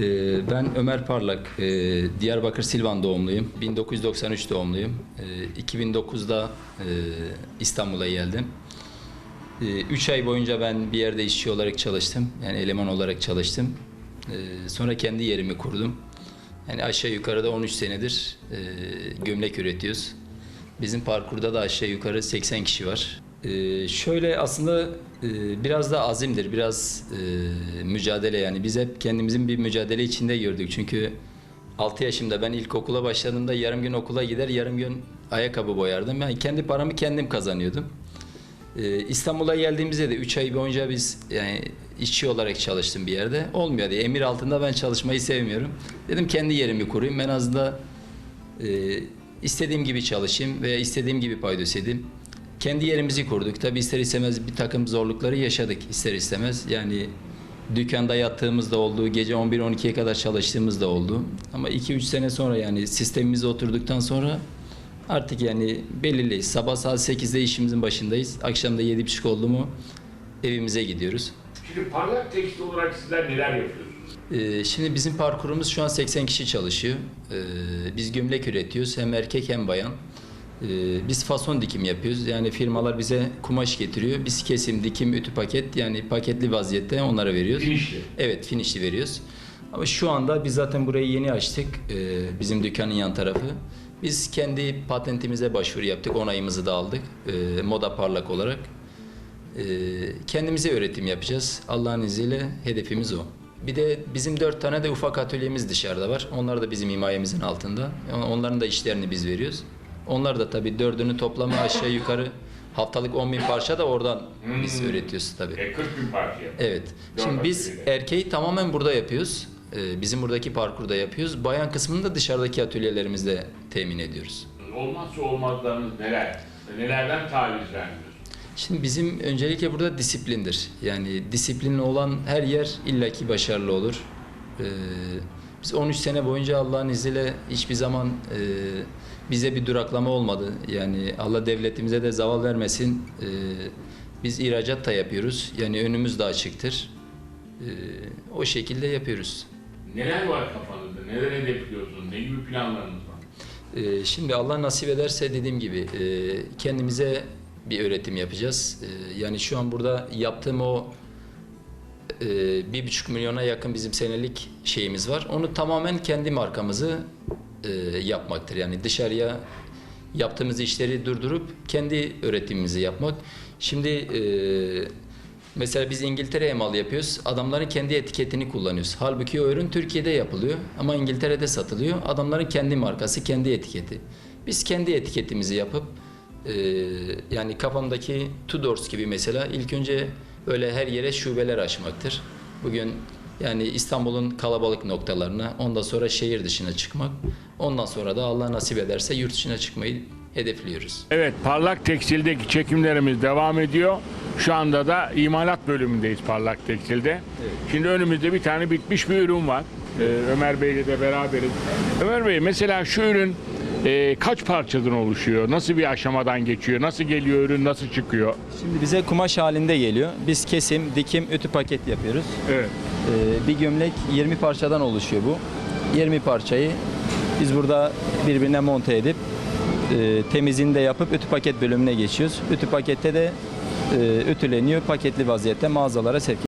Ee, Ben Ömer Parlak, ee, Diyarbakır Silvan doğumluyum. 1993 doğumluyum. Ee, 2009'da ee, İstanbul'a geldim. 3 ay boyunca ben bir yerde işçi olarak çalıştım. Yani eleman olarak çalıştım. Sonra kendi yerimi kurdum. Yani aşağı yukarıda 13 senedir gömlek üretiyoruz. Bizim parkurda da aşağı yukarı 80 kişi var. Ee, şöyle aslında e, biraz da azimdir, biraz e, mücadele yani. Biz hep kendimizin bir mücadele içinde gördük. Çünkü 6 yaşımda ben ilkokula başladığımda yarım gün okula gider, yarım gün ayakkabı boyardım. Ben kendi paramı kendim kazanıyordum. Ee, İstanbul'a geldiğimizde de 3 ay boyunca biz yani işçi olarak çalıştım bir yerde. Olmuyor diye. Emir altında ben çalışmayı sevmiyorum. Dedim kendi yerimi kurayım. En azından e, istediğim gibi çalışayım veya istediğim gibi paydos edeyim. Kendi yerimizi kurduk. Tabi ister istemez bir takım zorlukları yaşadık ister istemez. Yani dükkanda yattığımız da oldu, gece 11-12'ye kadar çalıştığımız da oldu. Ama 2-3 sene sonra yani sistemimize oturduktan sonra artık yani belirliyiz. Sabah saat 8'de işimizin başındayız. Akşam da 7.30 oldu mu evimize gidiyoruz. Şimdi parlak tekstil olarak sizler neler yapıyorsunuz? Ee, Şimdi bizim parkurumuz şu an 80 kişi çalışıyor. Ee, Biz gömlek üretiyoruz hem erkek hem bayan. Ee, Biz fason dikim yapıyoruz. Yani firmalar bize kumaş getiriyor. Biz kesim, dikim, ütü paket yani paketli vaziyette onlara veriyoruz. Finişli. Evet finişli veriyoruz. Ama şu anda biz zaten burayı yeni açtık. Ee, bizim dükkanın yan tarafı. Biz kendi patentimize başvuru yaptık. Onayımızı da aldık. Ee, moda parlak olarak. Ee, kendimize üretim yapacağız. Allah'ın izniyle hedefimiz o. Bir de bizim dört tane de ufak atölyemiz dışarıda var. Onlar da bizim himayemizin altında. Onların da işlerini biz veriyoruz. Onlar da tabii dördünü toplamı aşağı yukarı haftalık 10 bin parça da oradan biz Hmm. üretiyoruz tabii. E, 40 bin parça. Evet. Dört Şimdi biz erkeği tamamen burada yapıyoruz. Ee, Bizim buradaki parkurda yapıyoruz. Bayan kısmını da dışarıdaki atölyelerimizde temin ediyoruz. Olmazsa olmazlarınız neler? Nelerden taviz vermiyorsunuz? Şimdi bizim öncelikle burada disiplindir. Yani disiplinli olan her yer illaki başarılı olur. Ee, Biz 13 sene boyunca Allah'ın izniyle hiçbir zaman e, bize bir duraklama olmadı. Yani Allah devletimize de zaval vermesin. Ee, Biz ihracat da yapıyoruz. Yani önümüz de açıktır. Ee, O şekilde yapıyoruz. Neler var kafanızda? Neler hedefliyorsunuz? Ne gibi planlarınız var? Ee, Şimdi Allah nasip ederse dediğim gibi e, kendimize bir öğretim yapacağız. Ee, Yani şu an burada yaptığım o e, bir buçuk milyona yakın bizim senelik şeyimiz var. Onu tamamen kendi markamızı e, yapmaktır. Yani dışarıya yaptığımız işleri durdurup kendi üretimimizi yapmak. Şimdi e, mesela biz İngiltere'ye mal yapıyoruz. Adamların kendi etiketini kullanıyoruz. Halbuki o ürün Türkiye'de yapılıyor ama İngiltere'de satılıyor. Adamların kendi markası, kendi etiketi. Biz kendi etiketimizi yapıp e, yani kafamdaki Tudors gibi mesela ilk önce böyle her yere şubeler açmaktır. Bugün yani İstanbul'un kalabalık noktalarına, ondan sonra şehir dışına çıkmak. Ondan sonra da Allah nasip ederse yurt dışına çıkmayı hedefliyoruz. Evet, Parlak Tekstil'deki çekimlerimiz devam ediyor. Şu anda da imalat bölümündeyiz Parlak Tekstil'de. Şimdi önümüzde bir tane bitmiş bir ürün var. Ee, Ömer Bey'le de beraberiz. Ömer Bey mesela şu ürün e, kaç parçadan oluşuyor? Nasıl bir aşamadan geçiyor? Nasıl geliyor ürün? Nasıl çıkıyor? Şimdi bize kumaş halinde geliyor. Biz kesim, dikim, ütü paket yapıyoruz. Evet. Ee, bir gömlek 20 parçadan oluşuyor bu. 20 parçayı biz burada birbirine monte edip e, temizliğini de yapıp ütü paket bölümüne geçiyoruz. Ütü pakette de e, ütüleniyor, paketli vaziyette mağazalara sevk